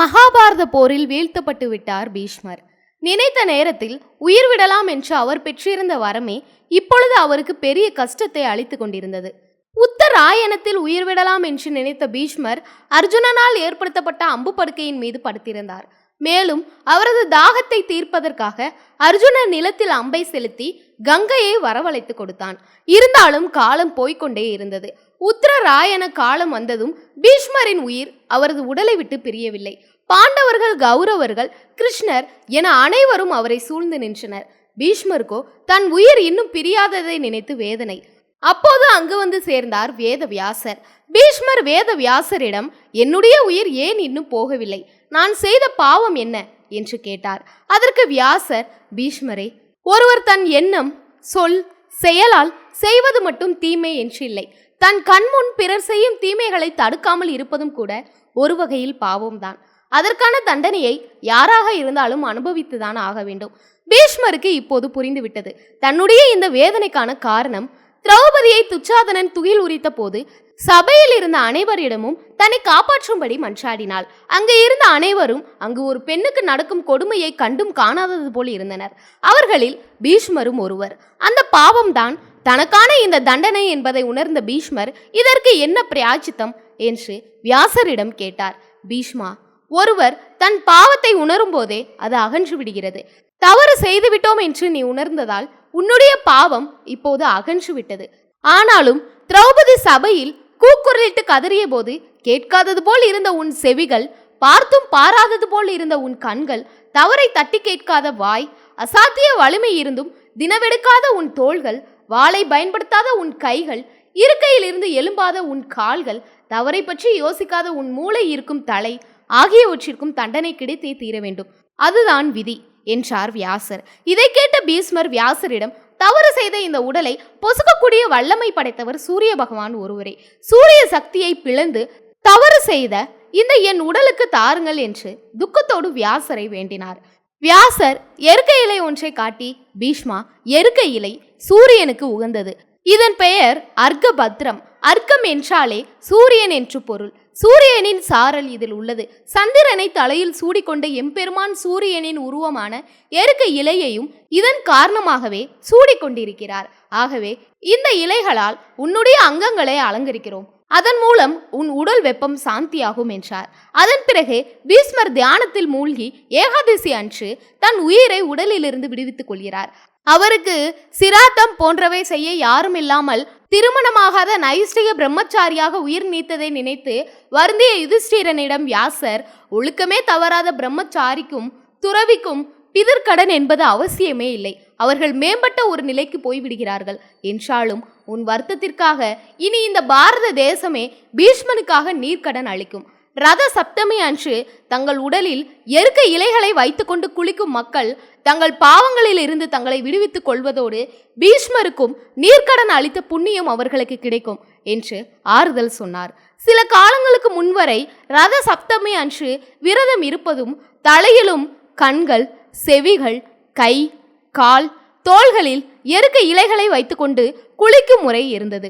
மகாபாரத போரில் வீழ்த்தப்பட்டு விட்டார் பீஷ்மர். நினைத்த நேரத்தில் உயிர் விடலாம் என்று அவர் பெற்றிருந்த வரமே இப்பொழுது அவருக்கு பெரிய கஷ்டத்தை அளித்துக் கொண்டிருந்தது. உத்தராயணத்தில் உயிர் விடலாம் என்று நினைத்த பீஷ்மர் அர்ஜுனனால் ஏற்படுத்தப்பட்ட அம்பு படுக்கையின் மீது படுத்திருந்தார். மேலும் அவரது தாகத்தை தீர்ப்பதற்காக அர்ஜுனன் நிலத்தில் அம்பை செலுத்தி கங்கையை வரவழைத்து கொடுத்தான். இருந்தாலும் காலம் போய்க்கொண்டே இருந்தது. உத்தரராயன காலம் வந்ததும் பீஷ்மரின் உயிர் அவரது உடலை விட்டு பிரியவில்லை. பாண்டவர்கள் கௌரவர்கள் கிருஷ்ணர் என அனைவரும் அவரை சூழ்ந்து நின்றனர். பீஷ்மருக்கோ தன் உயிர் இன்னும் பிரியாததை நினைத்து வேதனை. அப்போது அங்கு வந்து சேர்ந்தார் வேதவியாசர். பீஷ்மர் வேதவியாசரிடம் என்னுடைய உயிர் ஏன் இன்னும் போகவில்லை? நான் செய்த பாவம் என்ன? என்று கேட்டார். அதற்கு வியாசர் பீஷ்மரே ஒருவர் தன் எண்ணம் சொல் செயலால் செய்வது மட்டும் தீமை என்று இல்லை. தன் கண்முன் பிறர் செய்யும் தீமைகளை தடுக்காமல் இருப்பதும் கூட ஒரு வகையில் பாவம்தான். அதற்கான தண்டனையை யாராக இருந்தாலும் அனுபவித்துதான் ஆக வேண்டும். பீஷ்மருக்கு இப்போது புரிந்துவிட்டது. தன்னுடைய இந்த வேதனைக்கான காரணம் திரௌபதியை துச்சாதனன் துகில் உரித்த போது சபையில் இருந்த அனைவரிடமும் தன்னை காப்பாற்றும்படி மன்றாடினாள். அங்கு இருந்த அனைவரும் அங்கு ஒரு பெண்ணுக்கு நடக்கும் கொடுமையை கண்டும் காணாதது போல் இருந்தனர். அவர்களில் பீஷ்மரும் ஒருவர். அந்த பாவம்தான் தனக்கான இந்த தண்டனை என்பதை உணர்ந்த பீஷ்மர் இதற்கு என்ன பிராய்ச்சித்தம்? என்று வியாசரிடம் கேட்டார். பீஷ்மா ஒருவர் தன் பாவத்தை உணரும் போதே அது அகன்று விடுகிறது. தவறு செய்துவிட்டோம் என்று நீ உணர்ந்ததால் உன்னுடைய பாவம் இப்போது அகன்று விட்டது. ஆனாலும் திரௌபதி சபையில் கூக்குரலிட்டு கதறிய போது கேட்காதது போல் இருந்த உன் செவிகள் பார்த்தும் பாராதது போல் இருந்த உன் கண்கள் தவறை தட்டி கேட்காத வாய் அசாத்திய வலிமை இருந்தும் தினவெடுக்காத உன் தோள்கள் வாளை பயன்படுத்தாத உன் கைகள் இருக்கையில் இருந்து எழும்பாத உன் கால்கள் தவறை பற்றி யோசிக்காத உன் மூளை இருக்கும் தலை ஆகியவற்றிற்கும் தண்டனை கிடைத்தே தீர வேண்டும். அதுதான் விதி என்றார் வியாசர். இதை கேட்ட பீஸ்மர் வியாசரிடம் தவறு செய்த இந்த உடலை பொசுக்கக்கூடிய வல்லமை படைத்தவர் சூரிய பகவான் ஒருவரே. சூரிய சக்தியை பிளந்து தவறு செய்த இந்த என் உடலுக்கு தாருங்கள் என்று துக்கத்தோடு வியாசரை வேண்டினார். வியாசர் எருக்க இலை ஒன்றை காட்டி பீஷ்மா எருக்க இலை சூரியனுக்கு உகந்தது. இதன் பெயர் அர்க்கபத்ரம். அர்க்கம் என்றாலே சூரியன் என்று பொருள். சூரியனின் சாரல் இதில் உள்ளது. சந்திரனை தலையில் சூடிக்கொண்ட எம்பெருமான் சூரியனின் உருவமான எருக்க இலையையும் இதன் காரணமாகவே சூடிக்கொண்டிருக்கிறார். ஆகவே இந்த இலைகளால் உன்னுடைய அங்கங்களை அலங்கரிக்கிறோம். அதன் மூலம் உன் உடல் வெப்பம் சாந்தியாகும் என்றார். அதன் பிறகு பீஸ்மர் தியானத்தில் மூழ்கி ஏகாதசி அன்று தன் உயிரை உடலிலிருந்து விடுவித்துக் கொள்கிறார். அவருக்கு சிராத்தம் போன்றவை செய்ய யாரும் இல்லாமல் திருமணமாகாத நைஷ்டிக பிரம்மச்சாரியாக உயிர் நீத்ததை நினைத்து வருந்திய யுதிஷ்டிரனிடம் வியாசர் ஒழுக்கமே தவறாத பிரம்மச்சாரிக்கும் துறவிக்கும் பிதிர்க்கடன் என்பது அவசியமே இல்லை. அவர்கள் மேம்பட்ட ஒரு நிலைக்கு போய்விடுகிறார்கள். என்றாலும் உன் வருத்தத்திற்காக இனி இந்த பாரத தேசமே பீஷ்மனுக்காக நீர்க்கடன் அளிக்கும். ரத சப்தமி அன்று தங்கள் உடலில் எருக்க இலைகளை வைத்துக்கொண்டு குளிக்கும் மக்கள் தங்கள் பாவங்களில் இருந்து தங்களை விடுவித்துக் கொள்வதோடு பீஷ்மருக்கும் நீர்க்கடன் அளித்த புண்ணியம் அவர்களுக்கு கிடைக்கும் என்று ஆறுதல் சொன்னார். சில காலங்களுக்கு முன்வரை ரத சப்தமி அன்று விரதம் இருப்பதும் தலையிலும் கண்கள் செவிகள் கை கால் தோள்களில் எருக்க இலைகளை வைத்துக்கொண்டு குளிக்கும் முறை இருந்தது.